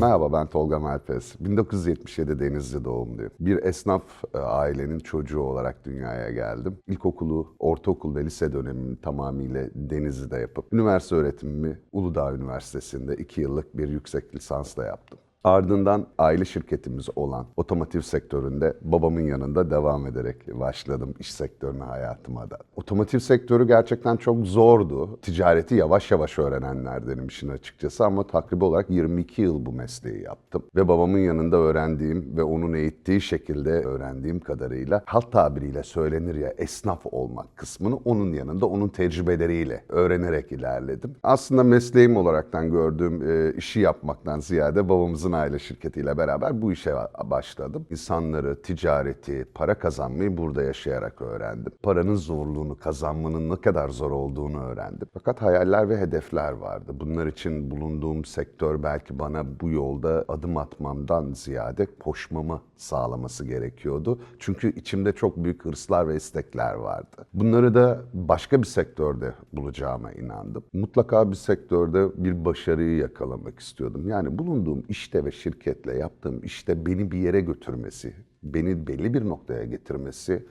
Merhaba ben Tolga Melpes. 1977 Denizli doğumluyum. Bir esnaf e, ailenin çocuğu olarak dünyaya geldim. İlkokulu, ortaokul ve lise dönemimi tamamıyla Denizli'de yapıp üniversite öğretimimi Uludağ Üniversitesi'nde 2 yıllık bir yüksek lisansla yaptım. Ardından aile şirketimiz olan otomotiv sektöründe babamın yanında devam ederek başladım iş sektörüne hayatıma da. Otomotiv sektörü gerçekten çok zordu. Ticareti yavaş yavaş öğrenenlerdenim işin açıkçası ama takribi olarak 22 yıl bu mesleği yaptım. Ve babamın yanında öğrendiğim ve onun eğittiği şekilde öğrendiğim kadarıyla halk tabiriyle söylenir ya esnaf olmak kısmını onun yanında onun tecrübeleriyle öğrenerek ilerledim. Aslında mesleğim olaraktan gördüğüm işi yapmaktan ziyade babamızın aile şirketiyle beraber bu işe başladım. İnsanları, ticareti, para kazanmayı burada yaşayarak öğrendim. Paranın zorluğunu, kazanmanın ne kadar zor olduğunu öğrendim. Fakat hayaller ve hedefler vardı. Bunlar için bulunduğum sektör belki bana bu yolda adım atmamdan ziyade koşmamı sağlaması gerekiyordu. Çünkü içimde çok büyük hırslar ve istekler vardı. Bunları da başka bir sektörde bulacağıma inandım. Mutlaka bir sektörde bir başarıyı yakalamak istiyordum. Yani bulunduğum işte ve şirketle yaptığım işte beni bir yere götürmesi, beni belli bir noktaya getirmesi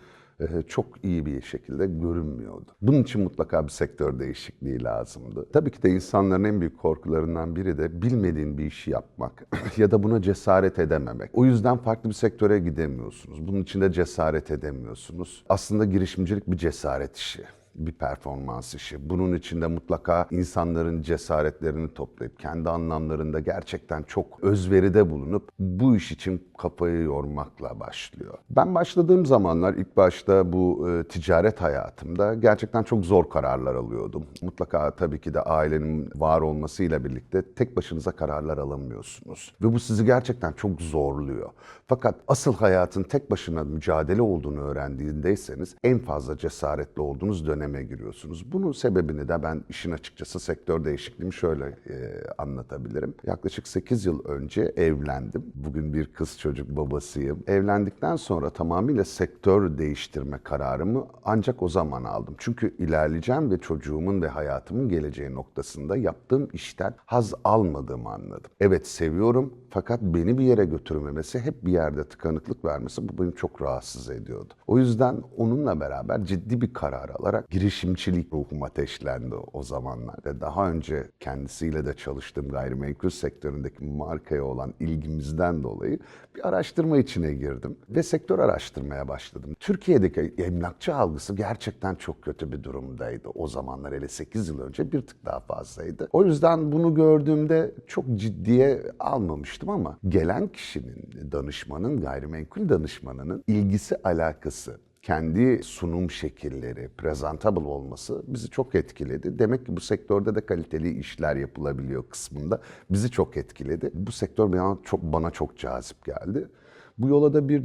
çok iyi bir şekilde görünmüyordu. Bunun için mutlaka bir sektör değişikliği lazımdı. Tabii ki de insanların en büyük korkularından biri de bilmediğin bir işi yapmak ya da buna cesaret edememek. O yüzden farklı bir sektöre gidemiyorsunuz. Bunun için de cesaret edemiyorsunuz. Aslında girişimcilik bir cesaret işi bir performans işi. Bunun içinde mutlaka insanların cesaretlerini toplayıp kendi anlamlarında gerçekten çok özveride bulunup bu iş için kafayı yormakla başlıyor. Ben başladığım zamanlar ilk başta bu e, ticaret hayatımda gerçekten çok zor kararlar alıyordum. Mutlaka tabii ki de ailenin var olmasıyla birlikte tek başınıza kararlar alamıyorsunuz. Ve bu sizi gerçekten çok zorluyor. Fakat asıl hayatın tek başına mücadele olduğunu öğrendiğindeyseniz en fazla cesaretli olduğunuz döneme giriyorsunuz. Bunun sebebini de ben işin açıkçası sektör değişikliğimi şöyle e, anlatabilirim. Yaklaşık 8 yıl önce evlendim. Bugün bir kız çocuk babasıyım. Evlendikten sonra tamamıyla sektör değiştirme kararımı ancak o zaman aldım. Çünkü ilerleyeceğim ve çocuğumun ve hayatımın geleceği noktasında yaptığım işten haz almadığımı anladım. Evet seviyorum fakat beni bir yere götürmemesi, hep bir yerde tıkanıklık vermesi bu beni çok rahatsız ediyordu. O yüzden onunla beraber ciddi bir karar alarak girişimcilik ruhum ateşlendi o zamanlarda. Daha önce kendisiyle de çalıştığım gayrimenkul sektöründeki markaya olan ilgimizden dolayı bir araştırma içine girdim ve sektör araştırmaya başladım. Türkiye'deki emlakçı algısı gerçekten çok kötü bir durumdaydı. O zamanlar hele 8 yıl önce bir tık daha fazlaydı. O yüzden bunu gördüğümde çok ciddiye almamıştım ama gelen kişinin, danışmanın, gayrimenkul danışmanının ilgisi alakası kendi sunum şekilleri, presentable olması bizi çok etkiledi. Demek ki bu sektörde de kaliteli işler yapılabiliyor kısmında bizi çok etkiledi. Bu sektör bana çok bana çok cazip geldi. Bu yola da bir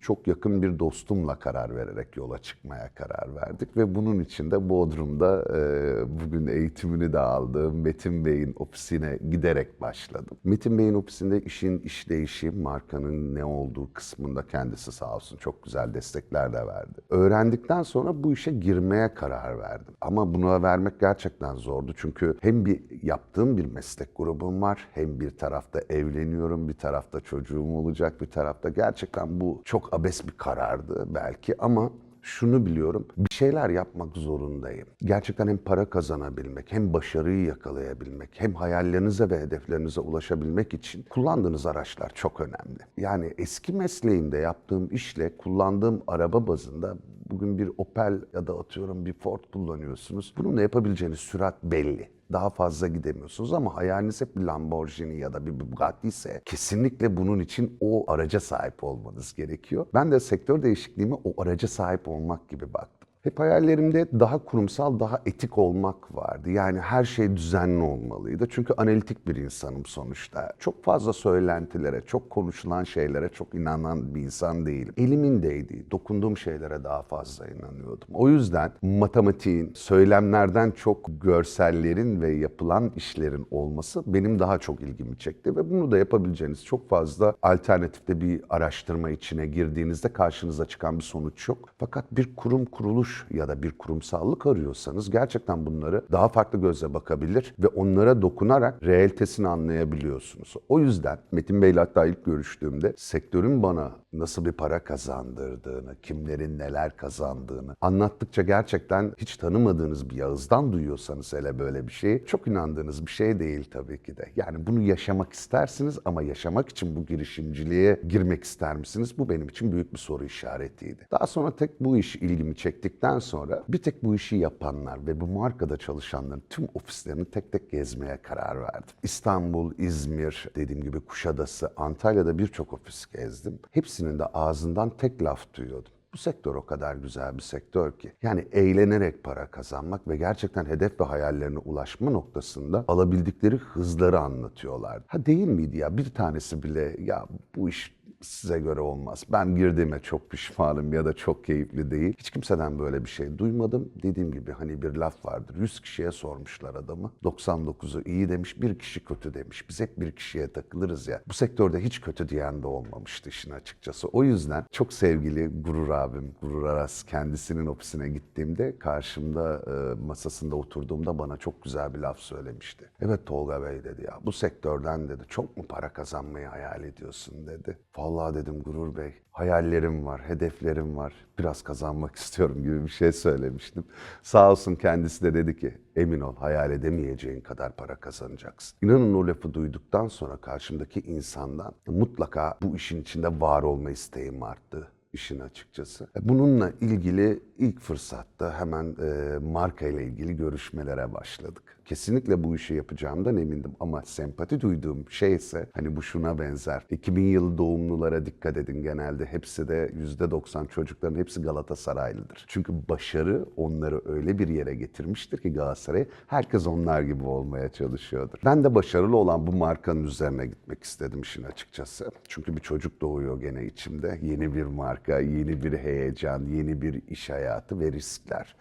çok yakın bir dostumla karar vererek yola çıkmaya karar verdik ve bunun için de Bodrum'da e, bugün eğitimini de aldığım Metin Bey'in ofisine giderek başladım. Metin Bey'in ofisinde işin işleyişi, markanın ne olduğu kısmında kendisi sağ olsun çok güzel destekler de verdi. Öğrendikten sonra bu işe girmeye karar verdim. Ama buna vermek gerçekten zordu çünkü hem bir yaptığım bir meslek grubum var, hem bir tarafta evleniyorum, bir tarafta çocuğum olacak, bir tarafta gerçekten bu çok abes bir karardı belki ama şunu biliyorum, bir şeyler yapmak zorundayım. Gerçekten hem para kazanabilmek, hem başarıyı yakalayabilmek, hem hayallerinize ve hedeflerinize ulaşabilmek için kullandığınız araçlar çok önemli. Yani eski mesleğimde yaptığım işle kullandığım araba bazında bugün bir Opel ya da atıyorum bir Ford kullanıyorsunuz. Bununla yapabileceğiniz sürat belli daha fazla gidemiyorsunuz ama hayaliniz hep bir Lamborghini ya da bir Bugatti ise kesinlikle bunun için o araca sahip olmanız gerekiyor. Ben de sektör değişikliğime o araca sahip olmak gibi baktım. Hep hayallerimde daha kurumsal, daha etik olmak vardı. Yani her şey düzenli olmalıydı. Çünkü analitik bir insanım sonuçta. Çok fazla söylentilere, çok konuşulan şeylere çok inanan bir insan değilim. Elimin değdiği, dokunduğum şeylere daha fazla inanıyordum. O yüzden matematiğin, söylemlerden çok görsellerin ve yapılan işlerin olması benim daha çok ilgimi çekti. Ve bunu da yapabileceğiniz çok fazla alternatifte bir araştırma içine girdiğinizde karşınıza çıkan bir sonuç yok. Fakat bir kurum kuruluş ya da bir kurumsallık arıyorsanız gerçekten bunları daha farklı gözle bakabilir ve onlara dokunarak realitesini anlayabiliyorsunuz. O yüzden Metin Bey'le hatta ilk görüştüğümde sektörün bana nasıl bir para kazandırdığını, kimlerin neler kazandığını anlattıkça gerçekten hiç tanımadığınız bir ağızdan duyuyorsanız hele böyle bir şeyi çok inandığınız bir şey değil tabii ki de. Yani bunu yaşamak istersiniz ama yaşamak için bu girişimciliğe girmek ister misiniz? Bu benim için büyük bir soru işaretiydi. Daha sonra tek bu iş ilgimi çektikten sonra bir tek bu işi yapanlar ve bu markada çalışanların tüm ofislerini tek tek gezmeye karar verdim. İstanbul, İzmir, dediğim gibi Kuşadası, Antalya'da birçok ofis gezdim. Hepsinin de ağzından tek laf duyuyordum. Bu sektör o kadar güzel bir sektör ki. Yani eğlenerek para kazanmak ve gerçekten hedef ve hayallerine ulaşma noktasında alabildikleri hızları anlatıyorlar. Ha değil miydi ya? Bir tanesi bile ya bu iş size göre olmaz. Ben girdiğime çok pişmanım ya da çok keyifli değil. Hiç kimseden böyle bir şey duymadım. Dediğim gibi hani bir laf vardır. 100 kişiye sormuşlar adamı. 99'u iyi demiş, bir kişi kötü demiş. Biz hep bir kişiye takılırız ya. Bu sektörde hiç kötü diyen de olmamıştı işin açıkçası. O yüzden çok sevgili Gurur abim, Gurur Aras kendisinin ofisine gittiğimde karşımda e, masasında oturduğumda bana çok güzel bir laf söylemişti. Evet Tolga Bey dedi ya bu sektörden dedi çok mu para kazanmayı hayal ediyorsun dedi. Vallahi dedim Gurur Bey hayallerim var, hedeflerim var. Biraz kazanmak istiyorum gibi bir şey söylemiştim. Sağ olsun kendisi de dedi ki emin ol hayal edemeyeceğin kadar para kazanacaksın. İnanın o lafı duyduktan sonra karşımdaki insandan mutlaka bu işin içinde var olma isteğim arttı işin açıkçası. E, Bununla ilgili ilk fırsatta hemen e, marka ile ilgili görüşmelere başladık. Kesinlikle bu işi yapacağımdan emindim ama sempati duyduğum şey ise hani bu şuna benzer. 2000 yılı doğumlulara dikkat edin genelde hepsi de %90 çocukların hepsi Galatasaraylıdır. Çünkü başarı onları öyle bir yere getirmiştir ki Galatasaray herkes onlar gibi olmaya çalışıyordur. Ben de başarılı olan bu markanın üzerine gitmek istedim işin açıkçası. Çünkü bir çocuk doğuyor gene içimde. Yeni bir marka, yeni bir heyecan, yeni bir iş hayatı ve riskler.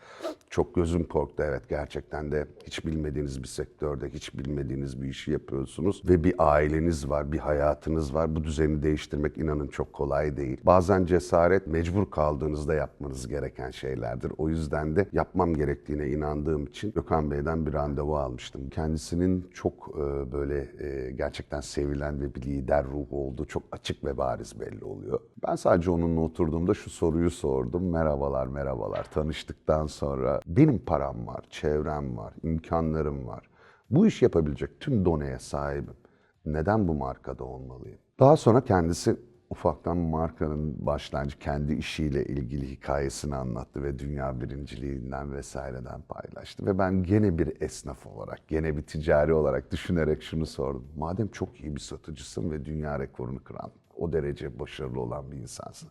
Çok gözüm korktu evet gerçekten de hiç bilmediğiniz bir sektörde, hiç bilmediğiniz bir işi yapıyorsunuz ve bir aileniz var, bir hayatınız var. Bu düzeni değiştirmek inanın çok kolay değil. Bazen cesaret mecbur kaldığınızda yapmanız gereken şeylerdir. O yüzden de yapmam gerektiğine inandığım için Gökhan Bey'den bir randevu almıştım. Kendisinin çok e, böyle e, gerçekten sevilen ve bir lider ruhu olduğu çok açık ve bariz belli oluyor. Ben sadece onunla oturduğumda şu soruyu sordum. Merhabalar, merhabalar. Tanıştıktan sonra benim param var, çevrem var, imkanlarım var. Bu iş yapabilecek tüm doneye sahibim. Neden bu markada olmalıyım? Daha sonra kendisi ufaktan markanın başlangıcı kendi işiyle ilgili hikayesini anlattı ve dünya birinciliğinden vesaireden paylaştı. Ve ben gene bir esnaf olarak, gene bir ticari olarak düşünerek şunu sordum. Madem çok iyi bir satıcısın ve dünya rekorunu kıran, o derece başarılı olan bir insansın.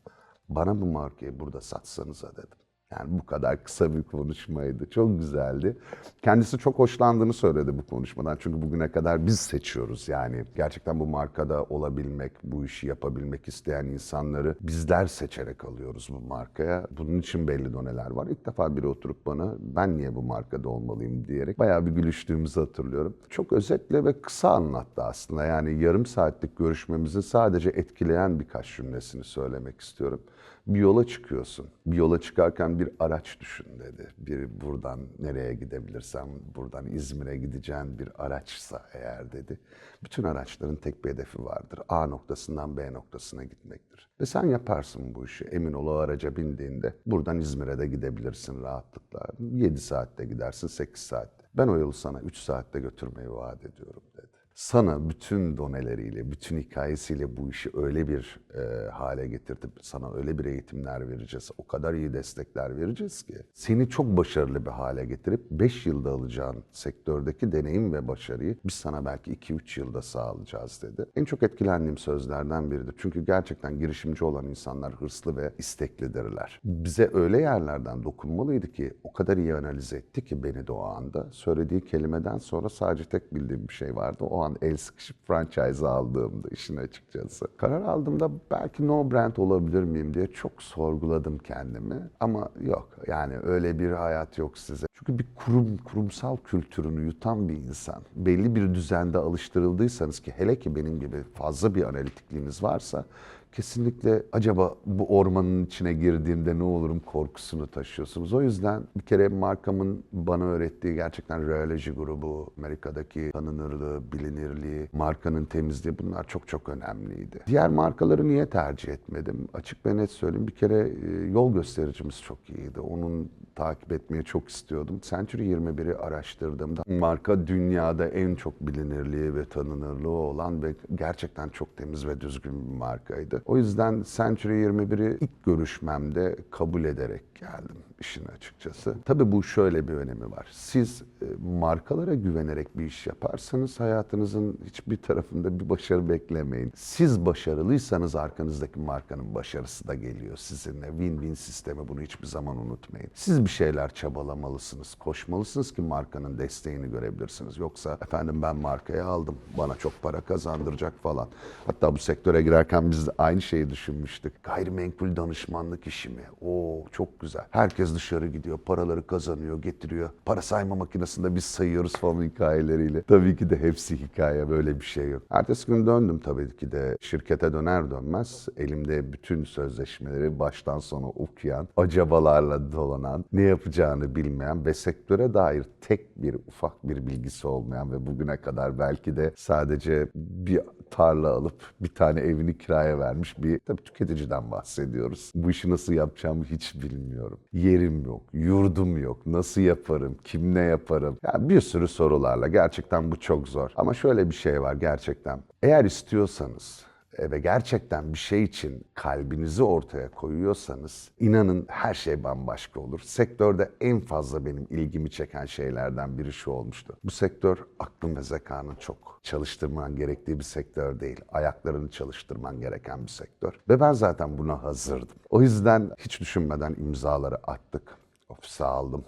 Bana bu markayı burada satsanıza dedim. Yani bu kadar kısa bir konuşmaydı. Çok güzeldi. Kendisi çok hoşlandığını söyledi bu konuşmadan. Çünkü bugüne kadar biz seçiyoruz. Yani gerçekten bu markada olabilmek, bu işi yapabilmek isteyen insanları bizler seçerek alıyoruz bu markaya. Bunun için belli doneler var. İlk defa biri oturup bana ben niye bu markada olmalıyım diyerek bayağı bir gülüştüğümüzü hatırlıyorum. Çok özetle ve kısa anlattı aslında. Yani yarım saatlik görüşmemizi sadece etkileyen birkaç cümlesini söylemek istiyorum bir yola çıkıyorsun. Bir yola çıkarken bir araç düşün dedi. Bir buradan nereye gidebilirsem, buradan İzmir'e gideceğin bir araçsa eğer dedi. Bütün araçların tek bir hedefi vardır. A noktasından B noktasına gitmektir. Ve sen yaparsın bu işi. Emin ol o araca bindiğinde buradan İzmir'e de gidebilirsin rahatlıkla. 7 saatte gidersin, 8 saatte. Ben o yolu sana 3 saatte götürmeyi vaat ediyorum sana bütün doneleriyle, bütün hikayesiyle bu işi öyle bir e, hale getirtip sana öyle bir eğitimler vereceğiz, o kadar iyi destekler vereceğiz ki seni çok başarılı bir hale getirip 5 yılda alacağın sektördeki deneyim ve başarıyı biz sana belki 2-3 yılda sağlayacağız dedi. En çok etkilendiğim sözlerden biridir. Çünkü gerçekten girişimci olan insanlar hırslı ve isteklidirler. Bize öyle yerlerden dokunmalıydı ki o kadar iyi analiz etti ki beni de o anda. Söylediği kelimeden sonra sadece tek bildiğim bir şey vardı. O an el sıkışıp franchise aldığımda işin açıkçası. Karar aldığımda belki no brand olabilir miyim diye çok sorguladım kendimi. Ama yok yani öyle bir hayat yok size. Çünkü bir kurum, kurumsal kültürünü yutan bir insan, belli bir düzende alıştırıldıysanız ki hele ki benim gibi fazla bir analitikliğiniz varsa kesinlikle acaba bu ormanın içine girdiğimde ne olurum korkusunu taşıyorsunuz. O yüzden bir kere markamın bana öğrettiği gerçekten reoloji grubu, Amerika'daki tanınırlığı, bilinirliği, markanın temizliği bunlar çok çok önemliydi. Diğer markaları niye tercih etmedim? Açık ve net söyleyeyim bir kere e, yol göstericimiz çok iyiydi. Onun takip etmeyi çok istiyordum. Century 21'i araştırdığımda marka dünyada en çok bilinirliği ve tanınırlığı olan ve gerçekten çok temiz ve düzgün bir markaydı. O yüzden Century 21'i ilk görüşmemde kabul ederek geldim işin açıkçası. Tabii bu şöyle bir önemi var. Siz e, markalara güvenerek bir iş yaparsanız hayatınızın hiçbir tarafında bir başarı beklemeyin. Siz başarılıysanız arkanızdaki markanın başarısı da geliyor sizinle. Win-win sistemi bunu hiçbir zaman unutmayın. Siz bir şeyler çabalamalısınız, koşmalısınız ki markanın desteğini görebilirsiniz. Yoksa efendim ben markayı aldım, bana çok para kazandıracak falan. Hatta bu sektöre girerken biz de aynı şeyi düşünmüştük. Gayrimenkul danışmanlık işi mi? Oo çok güzel. Herkes dışarı gidiyor, paraları kazanıyor, getiriyor. Para sayma makinesinde biz sayıyoruz falan hikayeleriyle. Tabii ki de hepsi hikaye, böyle bir şey yok. Ertesi gün döndüm tabii ki de şirkete döner dönmez elimde bütün sözleşmeleri baştan sona okuyan, acabalarla dolanan, ne yapacağını bilmeyen ve sektöre dair tek bir ufak bir bilgisi olmayan ve bugüne kadar belki de sadece bir tarla alıp bir tane evini kiraya vermiş bir tabii tüketiciden bahsediyoruz. Bu işi nasıl yapacağımı hiç bilmiyorum. Yerim yok, yurdum yok, nasıl yaparım, kimle yaparım? Yani bir sürü sorularla gerçekten bu çok zor. Ama şöyle bir şey var gerçekten. Eğer istiyorsanız ve gerçekten bir şey için kalbinizi ortaya koyuyorsanız inanın her şey bambaşka olur. Sektörde en fazla benim ilgimi çeken şeylerden biri şu olmuştu. Bu sektör aklın ve zekanın çok çalıştırman gerektiği bir sektör değil. Ayaklarını çalıştırman gereken bir sektör. Ve ben zaten buna hazırdım. O yüzden hiç düşünmeden imzaları attık. Ofise aldım.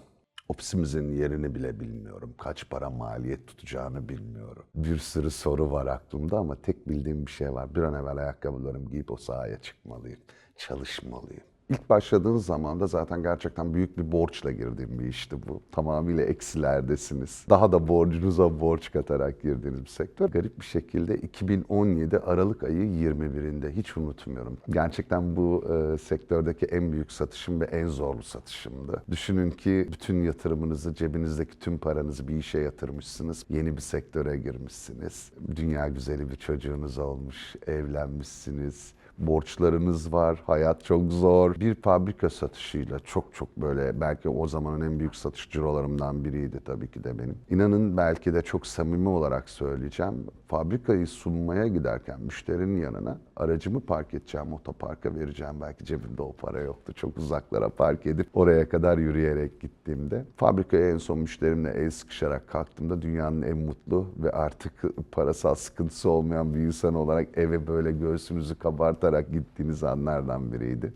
Ofisimizin yerini bile bilmiyorum. Kaç para maliyet tutacağını bilmiyorum. Bir sürü soru var aklımda ama tek bildiğim bir şey var. Bir an evvel ayakkabılarımı giyip o sahaya çıkmalıyım. Çalışmalıyım. İlk başladığın zaman da zaten gerçekten büyük bir borçla girdiğim bir işti bu. Tamamıyla eksilerdesiniz. Daha da borcunuza borç katarak girdiğiniz bir sektör. Garip bir şekilde 2017 Aralık ayı 21'inde hiç unutmuyorum. Gerçekten bu e, sektördeki en büyük satışım ve en zorlu satışımdı. Düşünün ki bütün yatırımınızı, cebinizdeki tüm paranızı bir işe yatırmışsınız. Yeni bir sektöre girmişsiniz. Dünya güzeli bir çocuğunuz olmuş, evlenmişsiniz borçlarınız var, hayat çok zor. Bir fabrika satışıyla çok çok böyle belki o zamanın en büyük satış cirolarımdan biriydi tabii ki de benim. İnanın belki de çok samimi olarak söyleyeceğim. Fabrikayı sunmaya giderken müşterinin yanına aracımı park edeceğim, otoparka vereceğim. Belki cebimde o para yoktu. Çok uzaklara park edip oraya kadar yürüyerek gittiğimde fabrikaya en son müşterimle el sıkışarak kalktığımda dünyanın en mutlu ve artık parasal sıkıntısı olmayan bir insan olarak eve böyle göğsünüzü kabartarak gittiğiniz anlardan biriydi.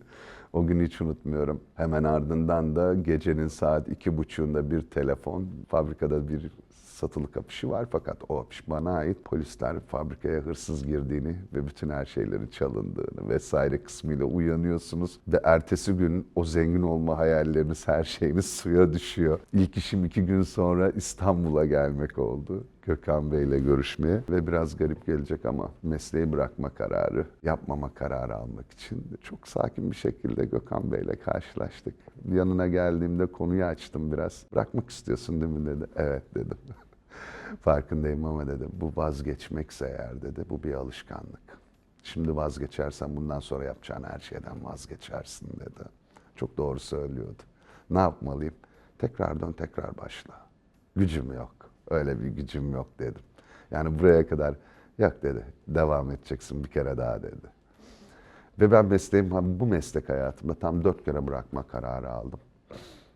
O günü hiç unutmuyorum. Hemen ardından da gecenin saat iki buçuğunda bir telefon, fabrikada bir satılık apışı var fakat o apış bana ait. Polisler fabrikaya hırsız girdiğini ve bütün her şeylerin çalındığını vesaire kısmıyla uyanıyorsunuz. Ve ertesi gün o zengin olma hayalleriniz, her şeyiniz suya düşüyor. İlk işim iki gün sonra İstanbul'a gelmek oldu. Gökhan Bey'le görüşmeye ve biraz garip gelecek ama mesleği bırakma kararı, yapmama kararı almak için çok sakin bir şekilde Gökhan Bey'le karşılaştık. Yanına geldiğimde konuyu açtım biraz. Bırakmak istiyorsun değil mi dedi. Evet dedim. Farkındayım ama dedi bu vazgeçmekse eğer dedi bu bir alışkanlık. Şimdi vazgeçersen bundan sonra yapacağın her şeyden vazgeçersin dedi. Çok doğru söylüyordu. Ne yapmalıyım? Tekrar dön tekrar başla. Gücüm yok. Öyle bir gücüm yok dedim. Yani buraya kadar yok dedi. Devam edeceksin bir kere daha dedi. Ve ben mesleğim, bu meslek hayatımda tam dört kere bırakma kararı aldım.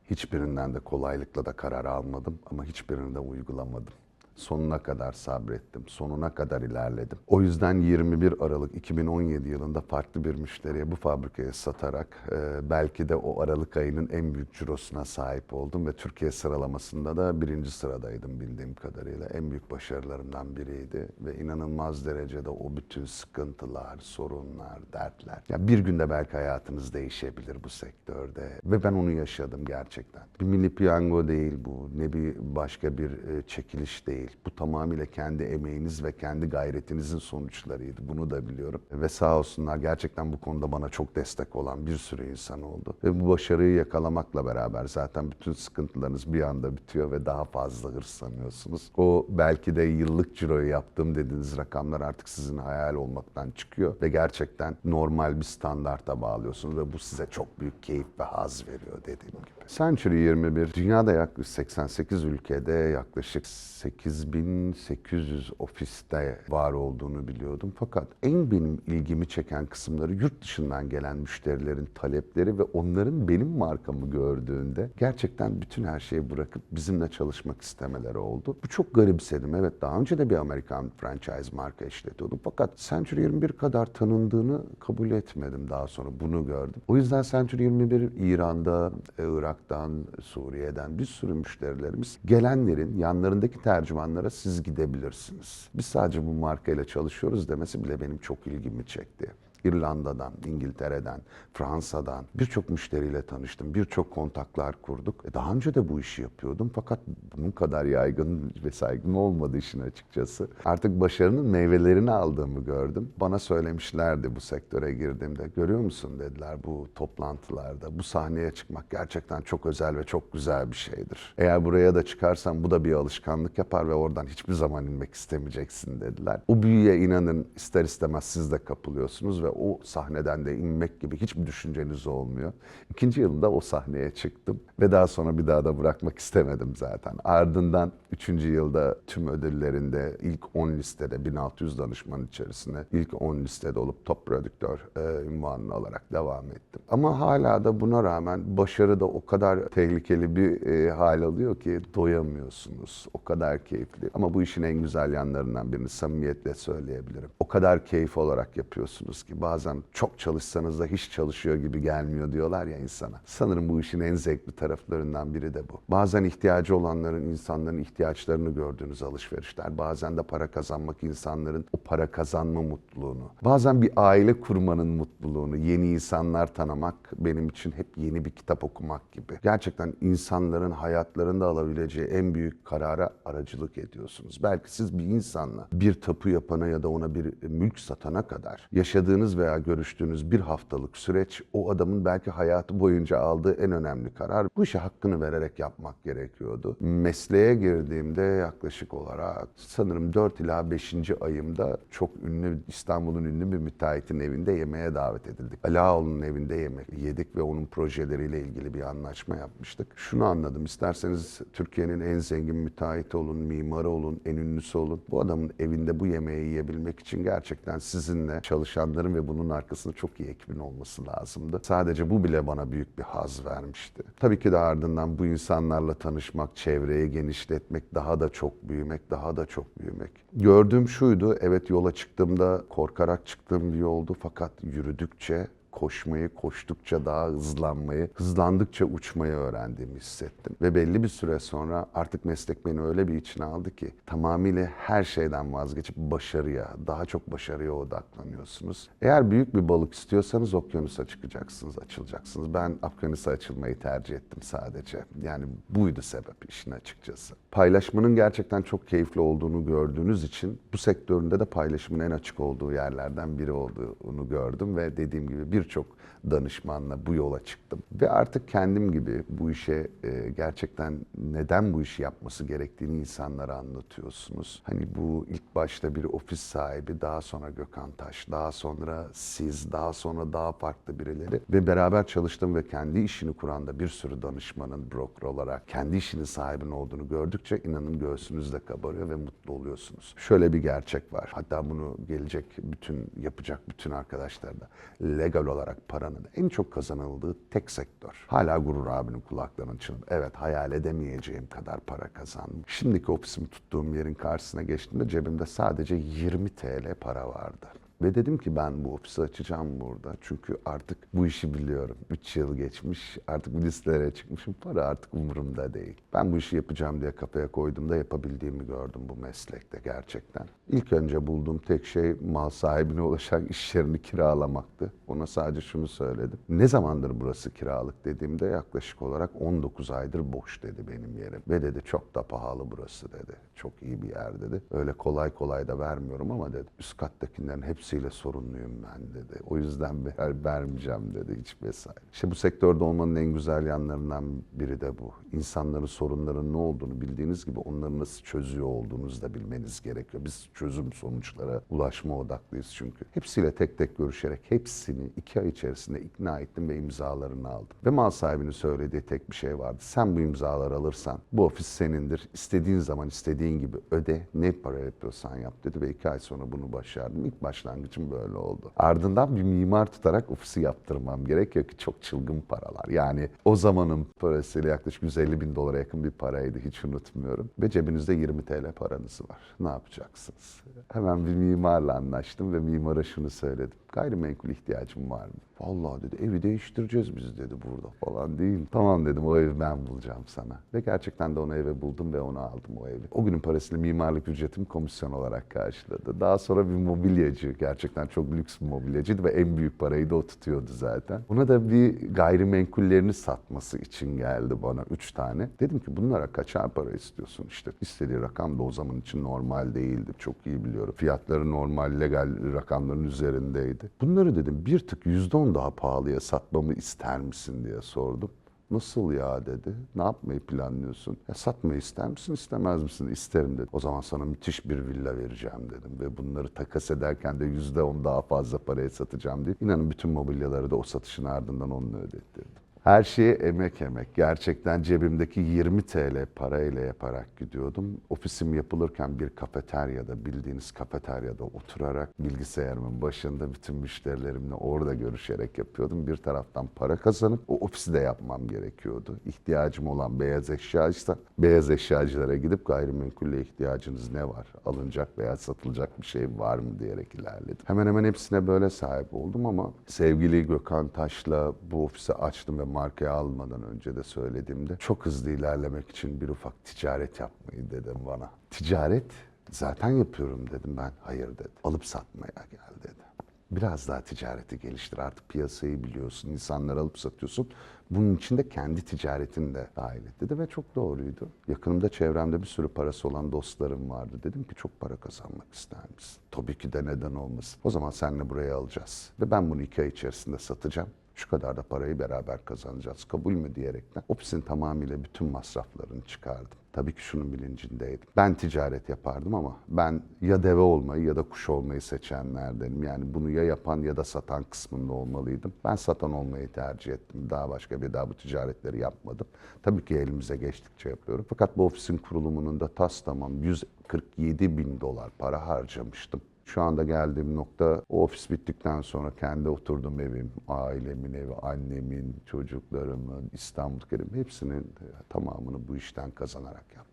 Hiçbirinden de kolaylıkla da karar almadım ama hiçbirini de uygulamadım. Sonuna kadar sabrettim, sonuna kadar ilerledim. O yüzden 21 Aralık 2017 yılında farklı bir müşteriye bu fabrikayı satarak e, belki de o Aralık ayının en büyük cirosuna sahip oldum ve Türkiye sıralamasında da birinci sıradaydım bildiğim kadarıyla. En büyük başarılarımdan biriydi ve inanılmaz derecede o bütün sıkıntılar, sorunlar, dertler. Ya bir günde belki hayatınız değişebilir bu sektörde ve ben onu yaşadım gerçekten. Bir milli piyango değil bu, ne bir başka bir e, çekiliş değil değil. Bu tamamıyla kendi emeğiniz ve kendi gayretinizin sonuçlarıydı. Bunu da biliyorum. Ve sağ olsunlar gerçekten bu konuda bana çok destek olan bir sürü insan oldu. Ve bu başarıyı yakalamakla beraber zaten bütün sıkıntılarınız bir anda bitiyor ve daha fazla hırslanıyorsunuz. O belki de yıllık ciroyu yaptığım dediğiniz rakamlar artık sizin hayal olmaktan çıkıyor ve gerçekten normal bir standarta bağlıyorsunuz ve bu size çok büyük keyif ve haz veriyor dediğim gibi. Century 21 dünyada yaklaşık 88 ülkede yaklaşık 8800 ofiste var olduğunu biliyordum. Fakat en benim ilgimi çeken kısımları yurt dışından gelen müşterilerin talepleri ve onların benim markamı gördüğünde gerçekten bütün her şeyi bırakıp bizimle çalışmak istemeleri oldu. Bu çok garipsedim. Evet daha önce de bir Amerikan franchise marka işletiyordum. Fakat Century 21 kadar tanındığını kabul etmedim daha sonra. Bunu gördüm. O yüzden Century 21 İran'da, e, Irak'tan, Suriye'den bir sürü müşterilerimiz gelenlerin yanlarındaki tercümanlara siz gidebilirsiniz. Biz sadece bu markayla çalışıyoruz demesi bile benim çok ilgimi çekti. İrlanda'dan, İngiltere'den, Fransa'dan birçok müşteriyle tanıştım. Birçok kontaklar kurduk. E, Daha önce de bu işi yapıyordum fakat bunun kadar yaygın ve saygın olmadı işin açıkçası. Artık başarının meyvelerini aldığımı gördüm. Bana söylemişlerdi bu sektöre girdiğimde. Görüyor musun dediler bu toplantılarda. Bu sahneye çıkmak gerçekten çok özel ve çok güzel bir şeydir. Eğer buraya da çıkarsan bu da bir alışkanlık yapar ve oradan hiçbir zaman inmek istemeyeceksin dediler. O büyüye inanın ister istemez siz de kapılıyorsunuz ve o sahneden de inmek gibi hiçbir düşünceniz olmuyor. İkinci yılında o sahneye çıktım ve daha sonra bir daha da bırakmak istemedim zaten. Ardından üçüncü yılda tüm ödüllerinde ilk 10 listede 1600 danışman içerisinde ilk 10 listede olup top prodüktör e, ünvanını alarak devam ettim. Ama hala da buna rağmen başarı da o kadar tehlikeli bir e, hal alıyor ki doyamıyorsunuz. O kadar keyifli. Ama bu işin en güzel yanlarından birini samimiyetle söyleyebilirim. O kadar keyif olarak yapıyorsunuz ki bazen çok çalışsanız da hiç çalışıyor gibi gelmiyor diyorlar ya insana. Sanırım bu işin en zevkli taraflarından biri de bu. Bazen ihtiyacı olanların, insanların ihtiyaçlarını gördüğünüz alışverişler. Bazen de para kazanmak insanların o para kazanma mutluluğunu. Bazen bir aile kurmanın mutluluğunu, yeni insanlar tanımak benim için hep yeni bir kitap okumak gibi. Gerçekten insanların hayatlarında alabileceği en büyük karara aracılık ediyorsunuz. Belki siz bir insanla bir tapu yapana ya da ona bir mülk satana kadar yaşadığınız veya görüştüğünüz bir haftalık süreç o adamın belki hayatı boyunca aldığı en önemli karar. Bu işe hakkını vererek yapmak gerekiyordu. Mesleğe girdiğimde yaklaşık olarak sanırım 4 ila 5. ayımda çok ünlü İstanbul'un ünlü bir müteahhitin evinde yemeğe davet edildik. Alaoğlu'nun evinde yemek yedik ve onun projeleriyle ilgili bir anlaşma yapmıştık. Şunu anladım. isterseniz Türkiye'nin en zengin müteahhiti olun, mimarı olun, en ünlüsü olun. Bu adamın evinde bu yemeği yiyebilmek için gerçekten sizinle çalışanların ve bunun arkasında çok iyi ekibin olması lazımdı. Sadece bu bile bana büyük bir haz vermişti. Tabii ki de ardından bu insanlarla tanışmak, çevreyi genişletmek, daha da çok büyümek, daha da çok büyümek. Gördüğüm şuydu, evet yola çıktığımda korkarak çıktığım bir yoldu fakat yürüdükçe koşmayı, koştukça daha hızlanmayı, hızlandıkça uçmayı öğrendiğimi hissettim. Ve belli bir süre sonra artık meslek beni öyle bir içine aldı ki tamamıyla her şeyden vazgeçip başarıya, daha çok başarıya odaklanıyorsunuz. Eğer büyük bir balık istiyorsanız okyanusa çıkacaksınız, açılacaksınız. Ben okyanusa açılmayı tercih ettim sadece. Yani buydu sebep işin açıkçası. Paylaşmanın gerçekten çok keyifli olduğunu gördüğünüz için bu sektöründe de paylaşımın en açık olduğu yerlerden biri olduğunu gördüm ve dediğim gibi birçok danışmanla bu yola çıktım. Ve artık kendim gibi bu işe e, gerçekten neden bu işi yapması gerektiğini insanlara anlatıyorsunuz. Hani bu ilk başta bir ofis sahibi, daha sonra Gökhan Taş, daha sonra siz, daha sonra daha farklı birileri ve beraber çalıştım ve kendi işini kuran da bir sürü danışmanın broker olarak kendi işinin sahibinin olduğunu gördükçe inanın göğsünüz de kabarıyor ve mutlu oluyorsunuz. Şöyle bir gerçek var. Hatta bunu gelecek bütün yapacak bütün arkadaşlar da legal olarak paranın en çok kazanıldığı tek sektör. Hala Gurur abinin kulaklarının çınıp evet hayal edemeyeceğim kadar para kazandım. Şimdiki ofisimi tuttuğum yerin karşısına geçtiğimde cebimde sadece 20 TL para vardı. Ve dedim ki ben bu ofisi açacağım burada. Çünkü artık bu işi biliyorum. 3 yıl geçmiş. Artık listelere çıkmışım. Para artık umurumda değil. Ben bu işi yapacağım diye kafaya koyduğumda yapabildiğimi gördüm bu meslekte gerçekten. İlk önce bulduğum tek şey mal sahibine ulaşan iş yerini kiralamaktı. Ona sadece şunu söyledim. Ne zamandır burası kiralık dediğimde yaklaşık olarak 19 aydır boş dedi benim yerim. Ve dedi çok da pahalı burası dedi. Çok iyi bir yer dedi. Öyle kolay kolay da vermiyorum ama dedi. Üst kattakilerin hepsiyle sorunluyum ben dedi. O yüzden ver, vermeyeceğim dedi hiç vesaire. İşte bu sektörde olmanın en güzel yanlarından biri de bu. İnsanların sorunların ne olduğunu bildiğiniz gibi onları nasıl çözüyor olduğunuzu da bilmeniz gerekiyor. Biz çözüm sonuçlara ulaşma odaklıyız çünkü. Hepsiyle tek tek görüşerek hepsini iki ay içerisinde ikna ettim ve imzalarını aldım. Ve mal sahibinin söylediği tek bir şey vardı. Sen bu imzaları alırsan bu ofis senindir. İstediğin zaman istediğin gibi öde. Ne para yapıyorsan yap dedi ve iki ay sonra bunu başardım. İlk başlangıcım böyle oldu. Ardından bir mimar tutarak ofisi yaptırmam gerekiyor ki çok çılgın paralar. Yani o zamanın parasıyla yaklaşık 150 bin dolara yakın bir paraydı hiç unutmuyorum. Ve cebinizde 20 TL paranız var. Ne yapacaksınız? Hemen bir mimarla anlaştım ve mimara şunu söyledim. Gayrimenkul ihtiyacım var mı? Vallahi dedi evi değiştireceğiz biz dedi burada falan değil. Tamam dedim o evi ben bulacağım sana. Ve gerçekten de onu eve buldum ve onu aldım o evi. O günün parasıyla mimarlık ücretimi komisyon olarak karşıladı. Daha sonra bir mobilyacı gerçekten çok lüks bir mobilyacıydı ve en büyük parayı da o tutuyordu zaten. Ona da bir gayrimenkullerini satması için geldi bana üç tane. Dedim ki bunlara kaçar para istiyorsun işte. istediği rakam da o zaman için normal değildi. Çok iyi biliyorum. Fiyatları normal legal rakamların üzerindeydi. Bunları dedim bir tık yüzde on daha pahalıya satmamı ister misin diye sordum. Nasıl ya dedi. Ne yapmayı planlıyorsun? Ya satmayı ister misin istemez misin? İsterim dedi. O zaman sana müthiş bir villa vereceğim dedim. Ve bunları takas ederken de yüzde on daha fazla paraya satacağım diye. İnanın bütün mobilyaları da o satışın ardından onunla ödettirdim. Her şeye emek emek. Gerçekten cebimdeki 20 TL parayla yaparak gidiyordum. Ofisim yapılırken bir kafeteryada, bildiğiniz kafeteryada oturarak bilgisayarımın başında bütün müşterilerimle orada görüşerek yapıyordum. Bir taraftan para kazanıp o ofisi de yapmam gerekiyordu. İhtiyacım olan beyaz eşyaysa beyaz eşyacılara gidip gayrimenkulle ihtiyacınız ne var? Alınacak veya satılacak bir şey var mı diyerek ilerledim. Hemen hemen hepsine böyle sahip oldum ama sevgili Gökhan Taş'la bu ofisi açtım ve markaya almadan önce de söylediğimde çok hızlı ilerlemek için bir ufak ticaret yapmayı dedim bana. Ticaret zaten yapıyorum dedim ben. Hayır dedi. Alıp satmaya gel dedi. Biraz daha ticareti geliştir. Artık piyasayı biliyorsun. insanları alıp satıyorsun. Bunun için de kendi ticaretini de dahil et dedi ve çok doğruydu. Yakınımda çevremde bir sürü parası olan dostlarım vardı. Dedim ki çok para kazanmak ister misin? Tabii ki de neden olmasın. O zaman seninle buraya alacağız. Ve ben bunu iki ay içerisinde satacağım. Şu kadar da parayı beraber kazanacağız. Kabul mü diyerekten ofisin tamamıyla bütün masraflarını çıkardım. Tabii ki şunun bilincindeydim. Ben ticaret yapardım ama ben ya deve olmayı ya da kuş olmayı seçenlerdenim. Yani bunu ya yapan ya da satan kısmında olmalıydım. Ben satan olmayı tercih ettim. Daha başka bir daha bu ticaretleri yapmadım. Tabii ki elimize geçtikçe yapıyorum. Fakat bu ofisin kurulumunun da tas tamam 147 bin dolar para harcamıştım. Şu anda geldiğim nokta o ofis bittikten sonra kendi oturduğum evim, ailemin evi, annemin, çocuklarımın, İstanbul Kerim hepsinin e, tamamını bu işten kazanarak yaptım.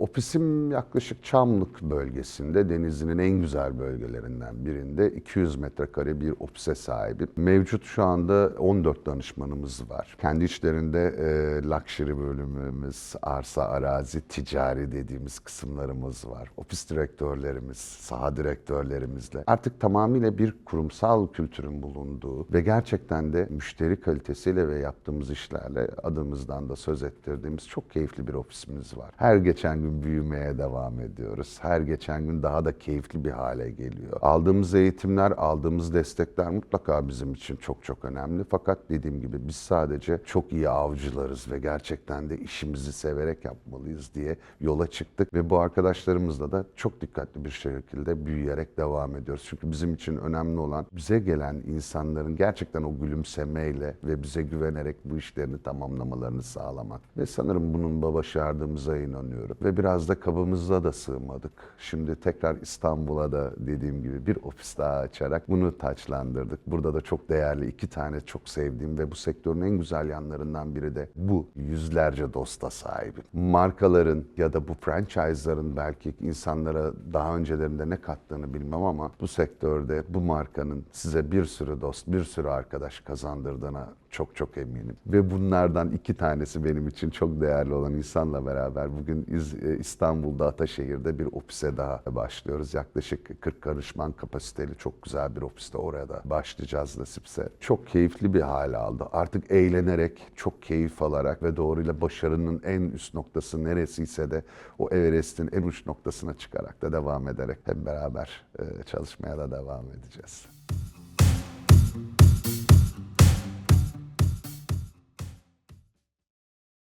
Ofisim yaklaşık Çamlık bölgesinde, Denizli'nin en güzel bölgelerinden birinde 200 metrekare bir ofise sahibim. Mevcut şu anda 14 danışmanımız var. Kendi içlerinde e, luxury bölümümüz, arsa, arazi, ticari dediğimiz kısımlarımız var. Ofis direktörlerimiz, saha direktörlerimizle artık tamamıyla bir kurumsal kültürün bulunduğu ve gerçekten de müşteri kalitesiyle ve yaptığımız işlerle adımızdan da söz ettirdiğimiz çok keyifli bir ofisimiz var. Her geçen gün büyümeye devam ediyoruz. Her geçen gün daha da keyifli bir hale geliyor. Aldığımız eğitimler, aldığımız destekler mutlaka bizim için çok çok önemli. Fakat dediğim gibi biz sadece çok iyi avcılarız ve gerçekten de işimizi severek yapmalıyız diye yola çıktık ve bu arkadaşlarımızla da çok dikkatli bir şekilde büyüyerek devam ediyoruz. Çünkü bizim için önemli olan bize gelen insanların gerçekten o gülümsemeyle ve bize güvenerek bu işlerini tamamlamalarını sağlamak. Ve sanırım bunun başardığımıza inanıyorum. Ve biraz da kabımızda da sığmadık. Şimdi tekrar İstanbul'a da dediğim gibi bir ofis daha açarak bunu taçlandırdık. Burada da çok değerli iki tane çok sevdiğim ve bu sektörün en güzel yanlarından biri de bu. Yüzlerce dosta sahibim. Markaların ya da bu franchise'ların belki insanlara daha öncelerinde ne kattığını bilmem ama bu sektörde bu markanın size bir sürü dost, bir sürü arkadaş kazandırdığına çok çok eminim. Ve bunlardan iki tanesi benim için çok değerli olan insanla beraber bugün e, İstanbul'da Ataşehir'de bir ofise daha başlıyoruz. Yaklaşık 40 karışman kapasiteli çok güzel bir ofiste oraya da başlayacağız nasipse. Çok keyifli bir hale aldı. Artık eğlenerek, çok keyif alarak ve doğruyla başarının en üst noktası neresiyse de o Everest'in en uç noktasına çıkarak da devam ederek hep beraber e, çalışmaya da devam edeceğiz.